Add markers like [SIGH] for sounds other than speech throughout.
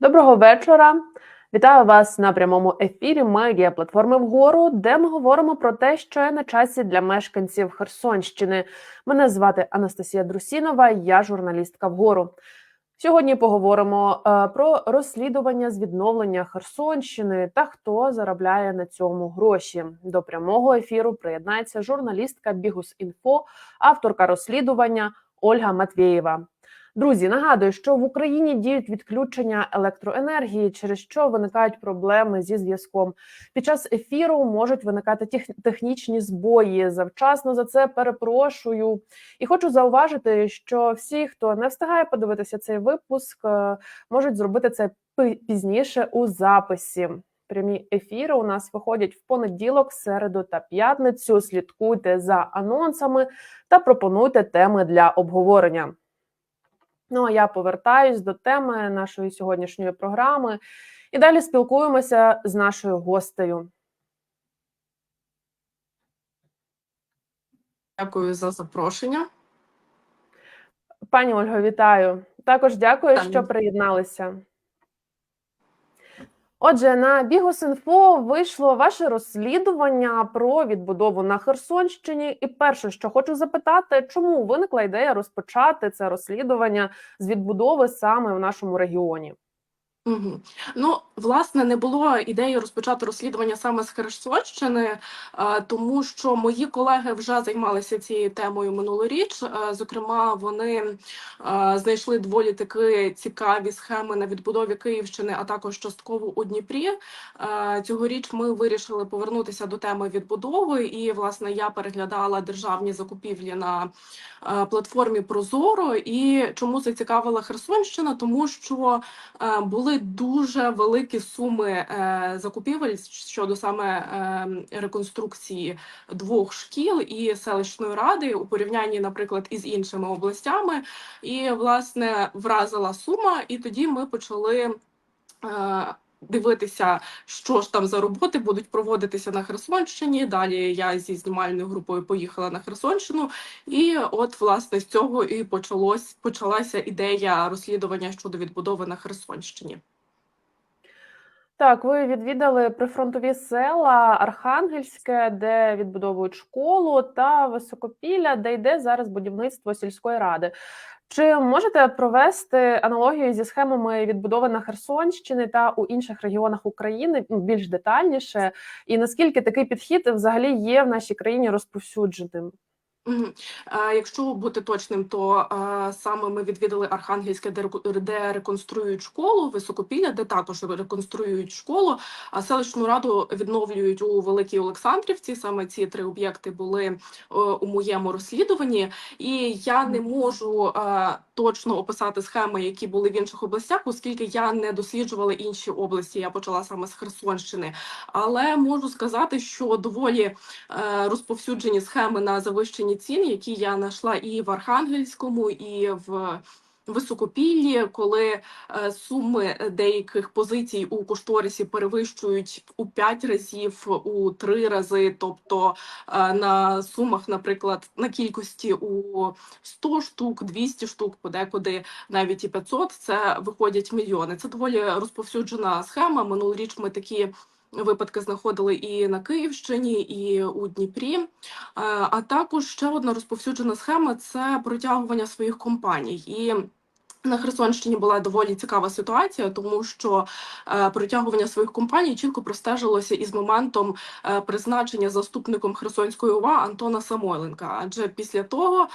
Доброго вечора. Вітаю вас на прямому ефірі медіа платформи вгору, де ми говоримо про те, що є на часі для мешканців Херсонщини. Мене звати Анастасія Друсінова, я журналістка вгору. Сьогодні поговоримо е, про розслідування з відновлення Херсонщини та хто заробляє на цьому гроші. До прямого ефіру приєднається журналістка Бігус.Інфо, авторка розслідування Ольга Матвєєва. Друзі, нагадую, що в Україні діють відключення електроенергії, через що виникають проблеми зі зв'язком. Під час ефіру можуть виникати тех- технічні збої. Завчасно за це перепрошую. І хочу зауважити, що всі, хто не встигає подивитися цей випуск, е, можуть зробити це пізніше у записі. Прямі ефіри у нас виходять в понеділок, середу та п'ятницю. Слідкуйте за анонсами та пропонуйте теми для обговорення. Ну а я повертаюсь до теми нашої сьогоднішньої програми і далі спілкуємося з нашою гостею. Дякую за запрошення. Пані Ольго, вітаю. Також дякую, Там. що приєдналися. Отже, на Бігус.Інфо вийшло ваше розслідування про відбудову на Херсонщині. І перше, що хочу запитати, чому виникла ідея розпочати це розслідування з відбудови саме в нашому регіоні? Угу. Ну, власне, не було ідеї розпочати розслідування саме з Херсонщини, е, тому що мої колеги вже займалися цією темою минулоріч. Е, Зокрема, вони е, знайшли доволі таки цікаві схеми на відбудові Київщини, а також частково у Дніпрі. Цьогоріч ми вирішили повернутися до теми відбудови, і власне я переглядала державні закупівлі на платформі Прозоро. І чому зацікавила Херсонщина? Тому що е, дуже великі суми е, закупівель щодо саме е, реконструкції двох шкіл і селищної ради у порівнянні, наприклад, із іншими областями. І власне вразила сума, і тоді ми почали. Дивитися, що ж там за роботи будуть проводитися на Херсонщині. Далі я зі знімальною групою поїхала на Херсонщину, і от власне з цього і почалось почалася ідея розслідування щодо відбудови на Херсонщині. Так, ви відвідали прифронтові села Архангельське, де відбудовують школу, та Високопілля, де йде зараз будівництво сільської ради. Чи можете провести аналогію зі схемами відбудови на Херсонщини та у інших регіонах України ну, більш детальніше? І наскільки такий підхід взагалі є в нашій країні розповсюдженим? Якщо бути точним, то саме ми відвідали Архангельське, де реконструюють школу, Високопілля, де також реконструюють школу, а селищну раду відновлюють у Великій Олександрівці. Саме ці три об'єкти були у моєму розслідуванні, і я не можу точно описати схеми, які були в інших областях, оскільки я не досліджувала інші області. Я почала саме з Херсонщини, але можу сказати, що доволі е, розповсюджені схеми на завищені цін, які я знайшла і в Архангельському, і в Високопіллі, коли е, суми деяких позицій у кошторисі перевищують у 5 разів, у 3 рази, тобто е, на сумах, наприклад, на кількості у 100 штук, 200 штук, подекуди навіть і 500, це виходять мільйони. Це доволі розповсюджена схема. Минулоріч ми такі випадки знаходили і на Київщині, і у Дніпрі. Е, А також ще одна розповсюджена схема це протягування своїх компаній. І на Херсонщині була доволі цікава ситуація, тому що е, протягування своїх компаній чітко простежилося із моментом е, призначення заступником Херсонської ОВА Антона Самойленка. Адже після того е,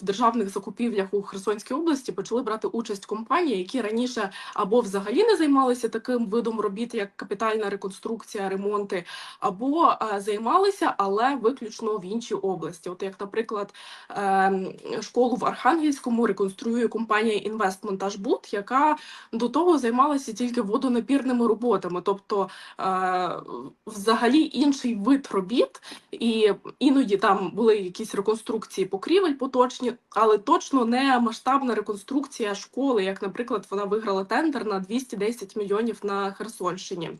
в державних закупівлях у Херсонській області почали брати участь компанії, які раніше або взагалі не займалися таким видом робіт, як капітальна реконструкція, ремонти, або е, займалися, але виключно в іншій області. От як, наприклад, ем, школу в Архангельському реконструює компанія «Інвестмонтажбуд», яка до того займалася тільки водонапірними роботами, тобто е, взагалі інший вид робіт, і іноді там були якісь реконструкції покрівель поточні, але точно не масштабна реконструкція школи, як, наприклад, вона виграла тендер на 210 мільйонів на Херсонщині.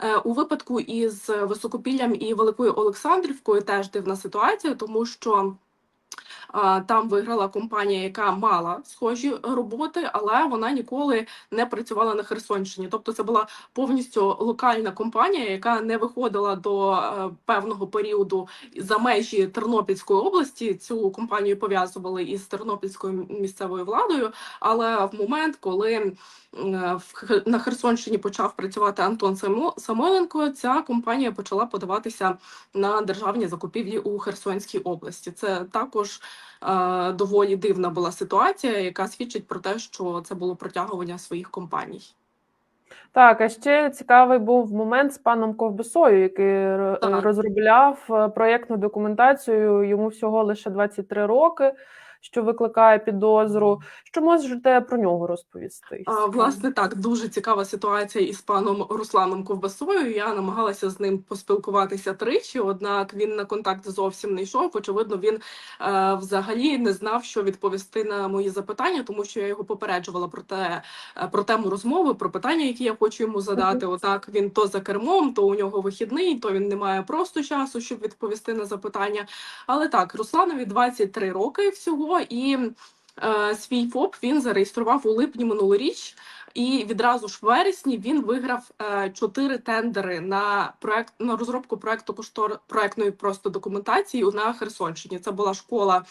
Е, У випадку із Високопіллям і Великою Олександрівкою теж дивна ситуація, тому що Там виграла компанія, яка мала схожі роботи, але вона ніколи не працювала на Херсонщині. Тобто, це була повністю локальна компанія, яка не виходила до е, певного періоду за межі Тернопільської області. Цю компанію пов'язували із тернопільською місцевою владою. Але в момент, коли на Херсонщині почав працювати Антон Само- Самойленко, ця компанія почала подаватися на державні закупівлі у Херсонській області. Це також доволі дивна була ситуація, яка свідчить про те, що це було протягування своїх компаній. Так, а ще цікавий був момент з паном Ковбасою, який Так. розробляв е, проєктну документацію. Йому всього лише 23 роки, що викликає підозру. Що можете про нього розповісти? А, власне, так дуже цікава ситуація із паном Русланом Ковбасою. Я намагалася з ним поспілкуватися тричі, однак він на контакт зовсім не йшов. Очевидно, він е, взагалі не знав, що відповісти на мої запитання, тому що я його попереджувала про те, е, про тему розмови, про питання, які я хочу йому задати. Однак він то за кермом, то у нього вихідний, то він не має просто часу, щоб відповісти на запитання. Але так, Русланові 23 роки всього, і е, свій ФОП він зареєстрував у липні минулоріч. І відразу ж в вересні він виграв е, чотири тендери на проект на розробку проекту коштор проектної просто документації на Херсонщині. Це була школа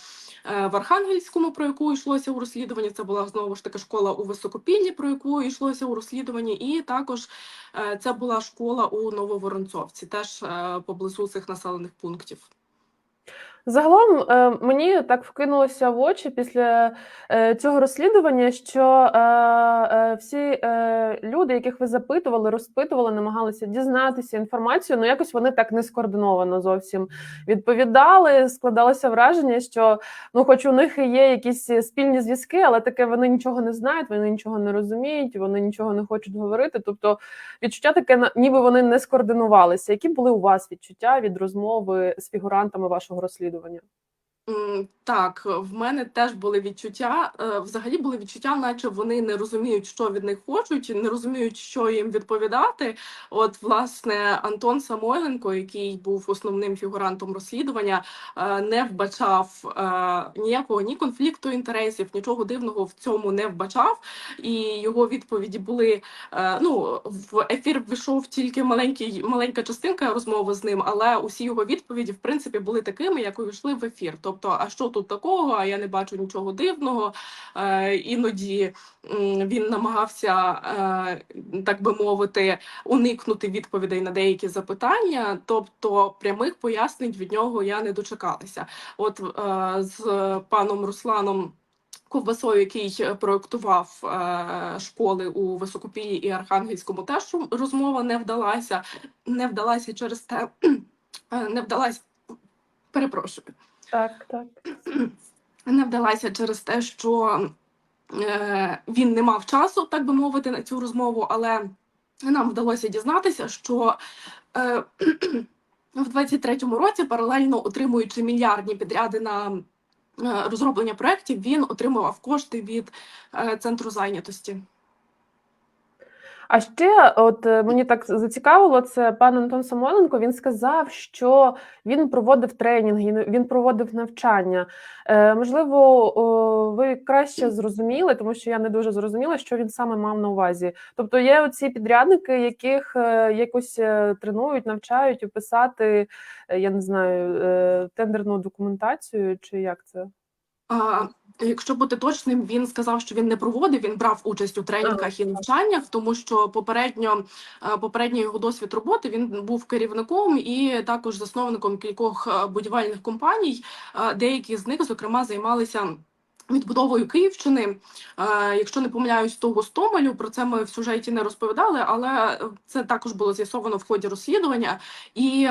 е, в Архангельському, про яку йшлося у розслідуванні. Це була знову ж таки школа у Високопіллі, про яку йшлося у розслідуванні, і також е, це була школа у Нововоронцовці, теж е, поблизу цих населених пунктів. Загалом е, мені так вкинулося в очі після е, цього розслідування, що е, всі люди, яких ви запитували, розпитували, намагалися дізнатися інформацію, ну якось вони так не скоординовано зовсім відповідали. Складалося враження, що ну, хоч у них і є якісь спільні зв'язки, але таке вони нічого не знають, вони нічого не розуміють, вони нічого не хочуть говорити. Тобто відчуття таке, ніби вони не скоординувалися. Які були у вас відчуття від розмови з фігурантами вашого розслідування? М, Так, в мене теж були відчуття. е, Взагалі були відчуття, наче вони не розуміють, що від них хочуть, не розуміють, що їм відповідати. От, власне, Антон Самойленко, який був основним фігурантом розслідування, е, не вбачав е, ніякого ні конфлікту інтересів, нічого дивного в цьому не вбачав. І його відповіді були. е, Ну, в ефір вийшов тільки маленький, маленька частинка розмови з ним, але усі його відповіді, в принципі, були такими, як увійшли в ефір. Тобто, а що тут такого? А я не бачу нічого дивного. Е, іноді він намагався, е, так би мовити, уникнути відповідей на деякі запитання. Тобто, прямих пояснень від нього я не дочекалася. От е, з паном Русланом. Ковбасою, який проектував е, школи у Високопіллі і Архангельському, теж розмова не вдалася. Не вдалася через те, [CLEARS THROAT] е, не вдалася. Перепрошую, Так, так. [CLEARS THROAT] не вдалася через те, що е, він не мав часу, так би мовити, на цю розмову, але нам вдалося дізнатися, що е, [CLEARS THROAT] в 23-му році, паралельно отримуючи мільярдні підряди на е, розроблення проєктів, він отримував кошти від е, центру зайнятості. А ще, от е, мені так зацікавило, це пан Антон Самойленко. Він сказав, що він проводив тренінги, він проводив навчання. Е, можливо, ви краще зрозуміли, тому що я не дуже зрозуміла, що він саме мав на увазі. Тобто є оці підрядники, яких е, якось е, тренують, навчають описати, я не знаю, тендерну документацію, чи як це? А, якщо бути точним, він сказав, що він не проводив, він брав участь у тренінгах і навчаннях, тому що попередньо е, попередній його досвід роботи він був керівником і також засновником кількох е, будівельних компаній. Е, Деякі з них, зокрема, займалися. Відбудовою Київщини, якщо не помиляюсь, то Гостомелю, про це ми в сюжеті не розповідали, але це також було з'ясовано в ході розслідування. І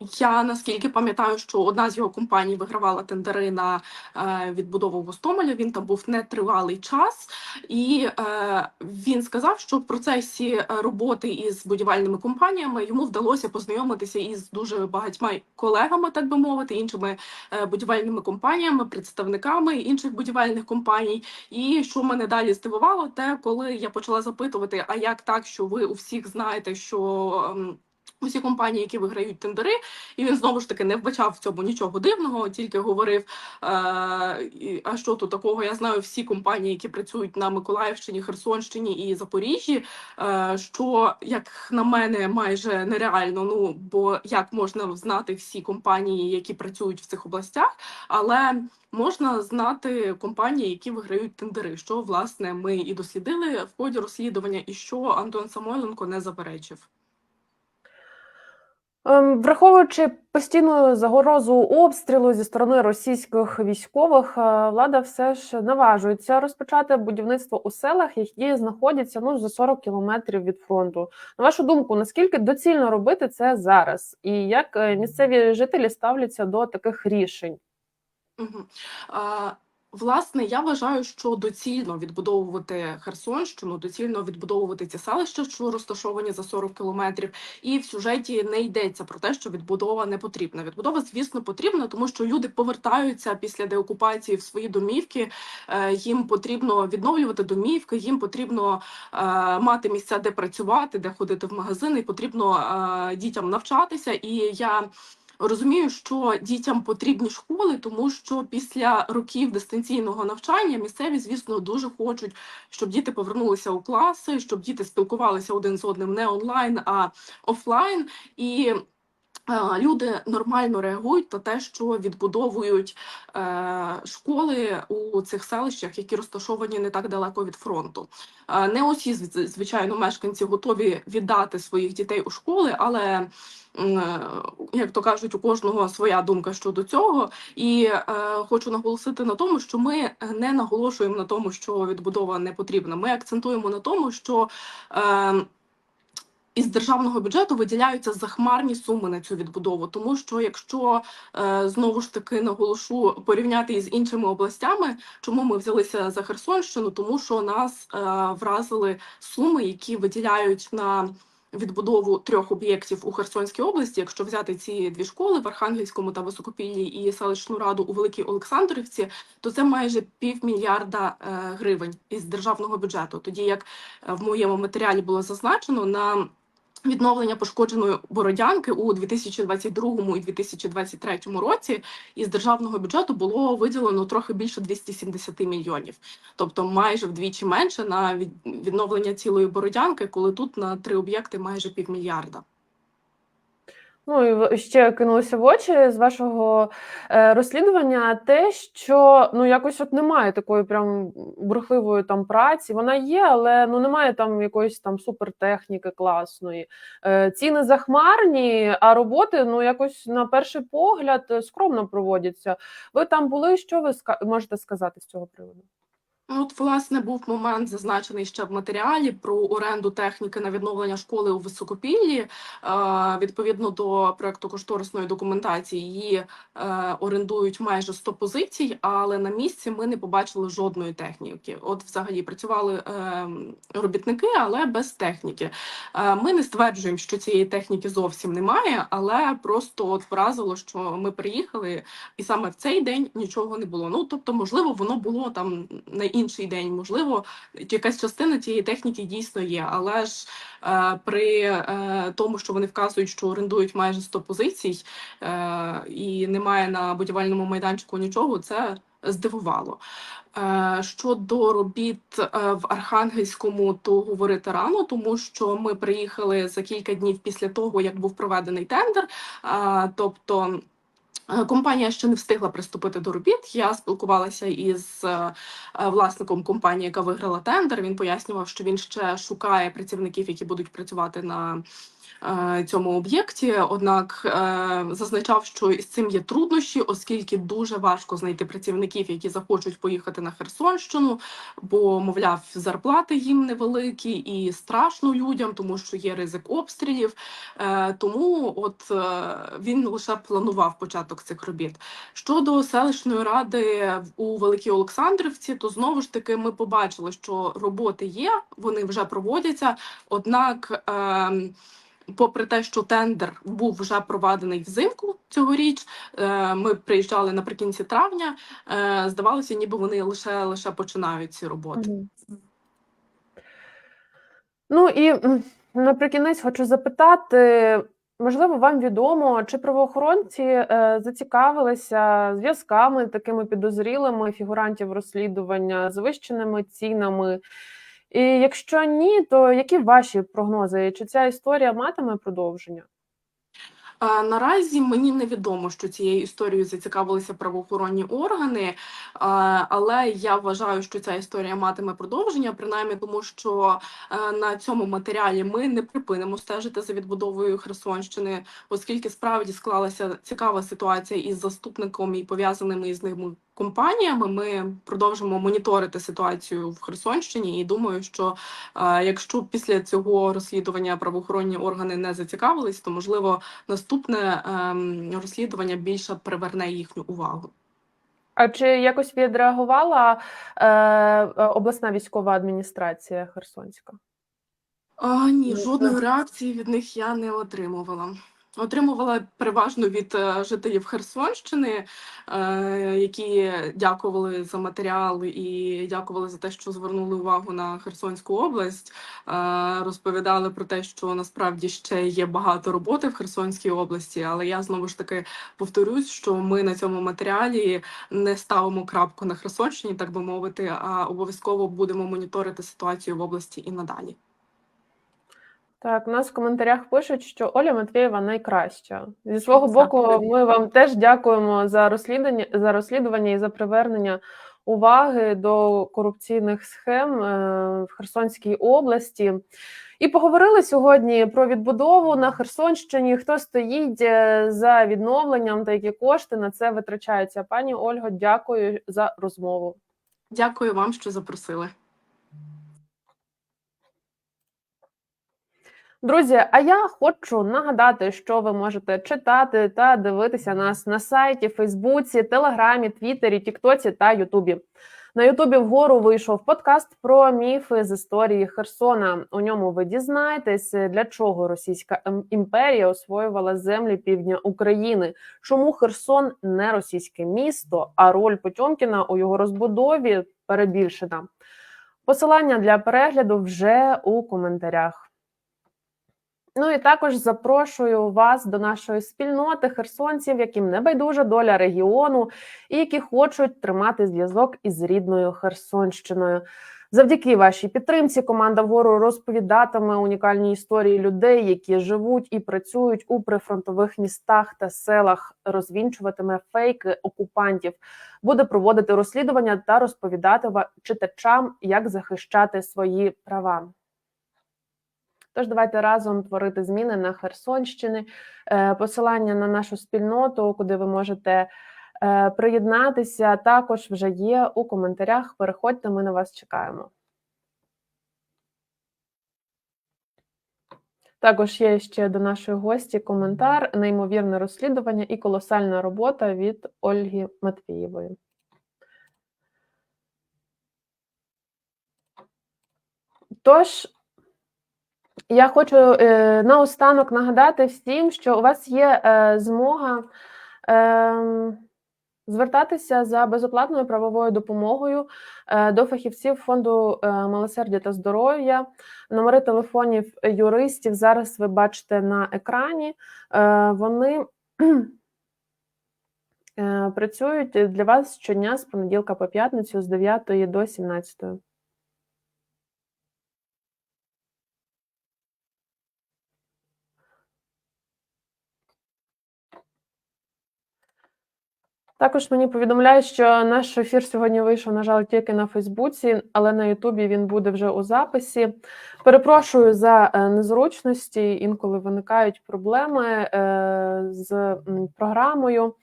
я наскільки пам'ятаю, що одна з його компаній вигравала тендери на е, відбудову Гостомеля. Він там був нетривалий час, і е, він сказав, що в процесі е, роботи із будівельними компаніями йому вдалося познайомитися із дуже багатьма колегами, так би мовити, іншими е, будівельними компаніями, представниками інших будівельних компаній. І що мене далі здивувало, те, коли я почала запитувати, а як так, що ви у всіх знаєте, що. Усі компанії, які виграють тендери, і він знову ж таки не вбачав в цьому нічого дивного, тільки говорив: е, а що тут такого? Я знаю всі компанії, які працюють на Миколаївщині, Херсонщині і Запоріжжі. Е, що, як на мене, майже нереально. Ну бо як можна знати всі компанії, які працюють в цих областях, але можна знати компанії, які виграють тендери, що власне ми і дослідили в ході розслідування, і що Антон Самойленко не заперечив. Ем, Враховуючи постійну загрозу обстрілу зі сторони російських військових, е, влада все ж наважується розпочати будівництво у селах, які знаходяться ну за 40 кілометрів від фронту. На вашу думку, наскільки доцільно робити це зараз, і як е, місцеві жителі ставляться до таких рішень? Мгм. А, Власне, я вважаю, що доцільно відбудовувати Херсонщину, доцільно відбудовувати ці селища, що розташовані за 40 кілометрів. І в сюжеті не йдеться про те, що відбудова не потрібна. Відбудова, звісно, потрібна, тому що люди повертаються після деокупації в свої домівки. Е, Їм потрібно відновлювати домівки, їм потрібно е, мати місця, де працювати, де ходити в магазини. Потрібно е, дітям навчатися. І я Розумію, що дітям потрібні школи, тому що після років дистанційного навчання місцеві, звісно, дуже хочуть, щоб діти повернулися у класи, щоб діти спілкувалися один з одним не онлайн, а офлайн. І люди нормально реагують на те, що відбудовують е, школи у цих селищах, які розташовані не так далеко від фронту. Е, не усі, звичайно, мешканці готові віддати своїх дітей у школи, але е, як то кажуть, у кожного своя думка щодо цього. І е, хочу наголосити на тому, що ми не наголошуємо на тому, що відбудова не потрібна. Ми акцентуємо на тому, що е, із державного бюджету виділяються захмарні суми на цю відбудову, тому що якщо е, знову ж таки наголошу порівняти із іншими областями, чому ми взялися за Херсонщину, тому що нас е, вразили суми, які виділяють на відбудову трьох об'єктів у Херсонській області. Якщо взяти ці дві школи в Архангельському та Високопіллі і селищну раду у Великій Олександрівці, то це майже півмільярда е, гривень із державного бюджету. Тоді як в моєму матеріалі було зазначено на відновлення пошкодженої бородянки у 2022 і 2023 році із державного бюджету було виділено трохи більше 270 мільйонів, тобто майже вдвічі менше на від- відновлення цілої бородянки, коли тут на три об'єкти майже півмільярда. Ну і ще кинулося в очі з вашого е, розслідування те, що ну якось от немає такої прям бурхливої там праці. Вона є, але ну немає там якоїсь там супертехніки класної. Е, ціни захмарні, а роботи ну якось на перший погляд е, скромно проводяться. Ви там були? Що ви ска- можете сказати з цього приводу? Ну, От, власне, був момент зазначений ще в матеріалі про оренду техніки на відновлення школи у Високопіллі. Е, відповідно до проекту кошторисної документації, її е, орендують майже 100 позицій, але на місці ми не побачили жодної техніки. От, взагалі, працювали е, робітники, але без техніки. Ми не стверджуємо, що цієї техніки зовсім немає, але просто от вразило, що ми приїхали, і саме в цей день нічого не було. Ну тобто, можливо, воно було там на інший день, можливо, якась частина цієї техніки дійсно є, але ж е, при е, тому, що вони вказують, що орендують майже 100 позицій е, і немає на будівельному майданчику нічого, це здивувало. Е, Щодо робіт е, в Архангельському, то говорити рано, тому що ми приїхали за кілька днів після того, як був проведений тендер. Е, Тобто компанія ще не встигла приступити до робіт. Я спілкувалася із е, е, власником компанії, яка виграла тендер. Він пояснював, що він ще шукає працівників, які будуть працювати на е, цьому об'єкті. Однак е, зазначав, що із цим є труднощі, оскільки дуже важко знайти працівників, які захочуть поїхати на Херсонщину, бо, мовляв, зарплати їм невеликі і страшно людям, тому що є ризик обстрілів. Е, тому от е, він лише планував початок цих робіт. Щодо селищної ради у Великій Олександрівці, то знову ж таки ми побачили, що роботи є, вони вже проводяться. Однак, ем, попри те, що тендер був вже проведений взимку цьогоріч, е, ми приїжджали наприкінці травня. е, Здавалося, ніби вони лише лише починають ці роботи. Ну і наприкінець хочу запитати, Можливо, вам відомо, чи правоохоронці е, зацікавилися зв'язками такими підозрілими фігурантів розслідування, завищеними цінами. І якщо ні, то які ваші прогнози? Чи ця історія матиме продовження? Наразі мені невідомо, що цією історією зацікавилися правоохоронні органи, але я вважаю, що ця історія матиме продовження, принаймні тому, що е, на цьому матеріалі ми не припинимо стежити за відбудовою Херсонщини, оскільки справді склалася цікава ситуація із заступником і пов'язаними із ними компаніями. Ми продовжимо моніторити ситуацію в Херсонщині, і думаю, що е, якщо після цього розслідування правоохоронні органи не зацікавились, то можливо наступне ем, розслідування більше приверне їхню увагу. А чи якось відреагувала е, обласна військова адміністрація Херсонська? А, ні, жодної реакції від них я не отримувала. Отримувала переважно від е, жителів Херсонщини, е, які дякували за матеріал і дякували за те, що звернули увагу на Херсонську область. Е, розповідали про те, що насправді ще є багато роботи в Херсонській області. Але я знову ж таки повторюсь, що ми на цьому матеріалі не ставимо крапку на Херсонщині, так би мовити, а обов'язково будемо моніторити ситуацію в області і надалі. Так, у нас в коментарях пишуть, що Оля Матвєєва найкраща. Зі свого боку, ми вам теж дякуємо за розслідування, за розслідування і за привернення уваги до корупційних схем е, в Херсонській області. І поговорили сьогодні про відбудову на Херсонщині. Хто стоїть е, за відновленням та які кошти на це витрачаються? Пані Ольго, дякую за розмову. Дякую вам, що запросили. Друзі, а я хочу нагадати, що ви можете читати та дивитися нас на сайті, Фейсбуці, Телеграмі, Твіттері, Тіктоці та Ютубі. На Ютубі вгору вийшов подкаст про міфи з історії Херсона. У ньому ви дізнаєтесь, для чого Російська ем- імперія освоювала землі півдня України, чому Херсон не російське місто, а роль Потьомкіна у його розбудові перебільшена. Посилання для перегляду вже у коментарях. Ну і також запрошую вас до нашої спільноти херсонців, яким не байдужа доля регіону, і які хочуть тримати зв'язок із рідною Херсонщиною. Завдяки вашій підтримці команда вгору розповідатиме унікальні історії людей, які живуть і працюють у прифронтових містах та селах, розвінчуватиме фейки окупантів, буде проводити розслідування та розповідати читачам, як захищати свої права. Тож давайте разом творити зміни на Херсонщині. Е, Посилання на нашу спільноту, куди ви можете е, приєднатися, також вже є у коментарях. Переходьте, ми на вас чекаємо. Також є ще до нашої гості коментар, неймовірне розслідування і колосальна робота від Ольги Матвієвої. Тож, я хочу е, наостанок нагадати всім, що у вас є е, змога е, звертатися за безоплатною правовою допомогою е, до фахівців фонду е, милосердя та здоров'я. Номери телефонів юристів зараз ви бачите на екрані. Е, вони [CLEARS THROAT] е, працюють для вас щодня з понеділка по п'ятницю з 9 до 17. Також мені повідомляють, що наш ефір сьогодні вийшов, на жаль, тільки на Фейсбуці, але на Ютубі він буде вже у записі. Перепрошую за е, незручності. Інколи виникають проблеми е, з програмою.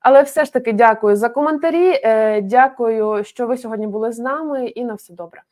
Але все ж таки дякую за коментарі. е, Дякую, що ви сьогодні були з нами, і на все добре.